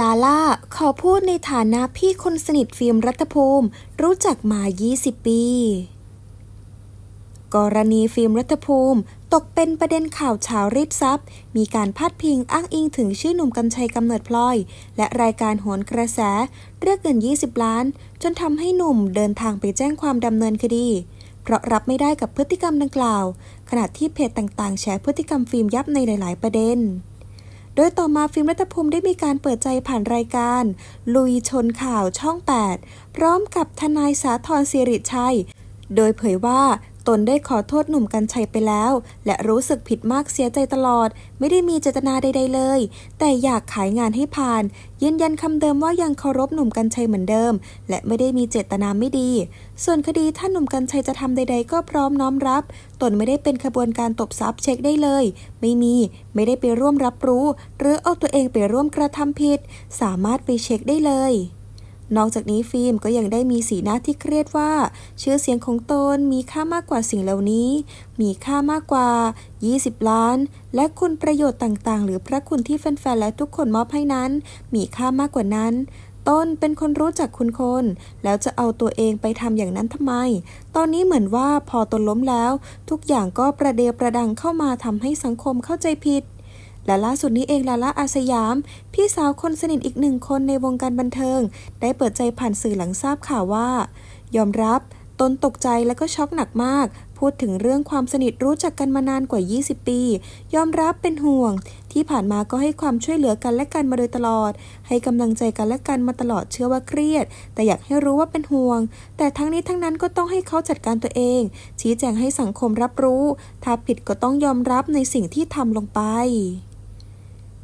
ลาล่าขอพูดในฐานะพี่คนสนิทฟิล์มรัฐภูมิ รู้จักมา 20 ปี กรณีฟิล์มรัฐภูมิ ตกเป็นประเด็นข่าวเช้ารีดซับมีการพาดพิงอ้างอิงถึงชื่อหนุ่มกัญชัยกำเนิดพลอย และรายการโหนกระแส เรียกเงิน 20 ล้าน จนทำให้หนุ่มเดินทางไปแจ้งความดำเนินคดี เพราะรับไม่ได้กับพฤติกรรมดังกล่าว ขณะที่เพจต่างๆ แชร์พฤติกรรมฟิล์มยับในหลาย ๆ ประเด็น โดยต่อมาฟิล์มรัฐภูมิได้มีการเปิดใจผ่านรายการ ลุยชนข่าวช่อง 8 พร้อมกับทนายสาธรสิริชัย โดยเผยว่า ตนได้ขอโทษหนุ่มกัญชัยไปแล้ว และรู้สึกผิดมากเสียใจตลอด ไม่ได้มีเจตนาใด ๆ เลย แต่อยากขายงานให้ผ่านยืนยันคำเดิมว่ายังเคารพหนุ่มกัญชัยเหมือนเดิม และไม่ได้มีเจตนาไม่ดี ส่วนคดีถ้าหนุ่มกัญชัยจะทำใด ๆ ก็พร้อมน้อมรับ ตนไม่ได้เป็นขบวนการตบทรัพย์เช็คได้เลย ไม่มีไม่ได้ไปร่วมรับรู้ หรือเอาตัวเองไปร่วมกระทำผิด สามารถไปเช็คได้เลย นอกจากนี้ฟิล์มก็ยังได้มีสีหน้าที่เครียดว่า ชื่อเสียงของตนมีค่ามากกว่าสิ่งเหล่านี้ มีค่ามากกว่า 20 ล้าน และคุณประโยชน์ต่างๆ หรือพระคุณที่แฟนๆและทุกคนมอบให้นั้น มีค่ามากกว่านั้นต้นเป็นคนรู้จักคุณคน แล้วจะเอาตัวเองไปทำอย่างนั้นทำไม ตอนนี้เหมือนว่าพอตนล้มแล้ว ทุกอย่างก็ประเดประดังเข้ามาทำให้สังคมเข้าใจผิด และล่าสุดนี้เองลาล่าอาสยาม พี่สาวคนสนิทอีกหนึ่งคนในวงการบันเทิง ได้เปิดใจผ่านสื่อหลังทราบข่าวว่า ยอมรับตนตกใจและก็ช็อกหนักมาก พูดถึงเรื่องความสนิทรู้จักกันมานานกว่า 20 ปี ยอมรับเป็นห่วง ที่ผ่านมาก็ให้ความช่วยเหลือกันและกันมาโดยตลอด ให้กำลังใจกันและกันมาตลอดเชื่อว่าเครียด แต่อยากให้รู้ว่าเป็นห่วง แต่ทั้งนี้ทั้งนั้นก็ต้องให้เขาจัดการตัวเอง ชี้แจงให้สังคมรับรู้ ถ้าผิดก็ต้องยอมรับในสิ่งที่ทำลงไป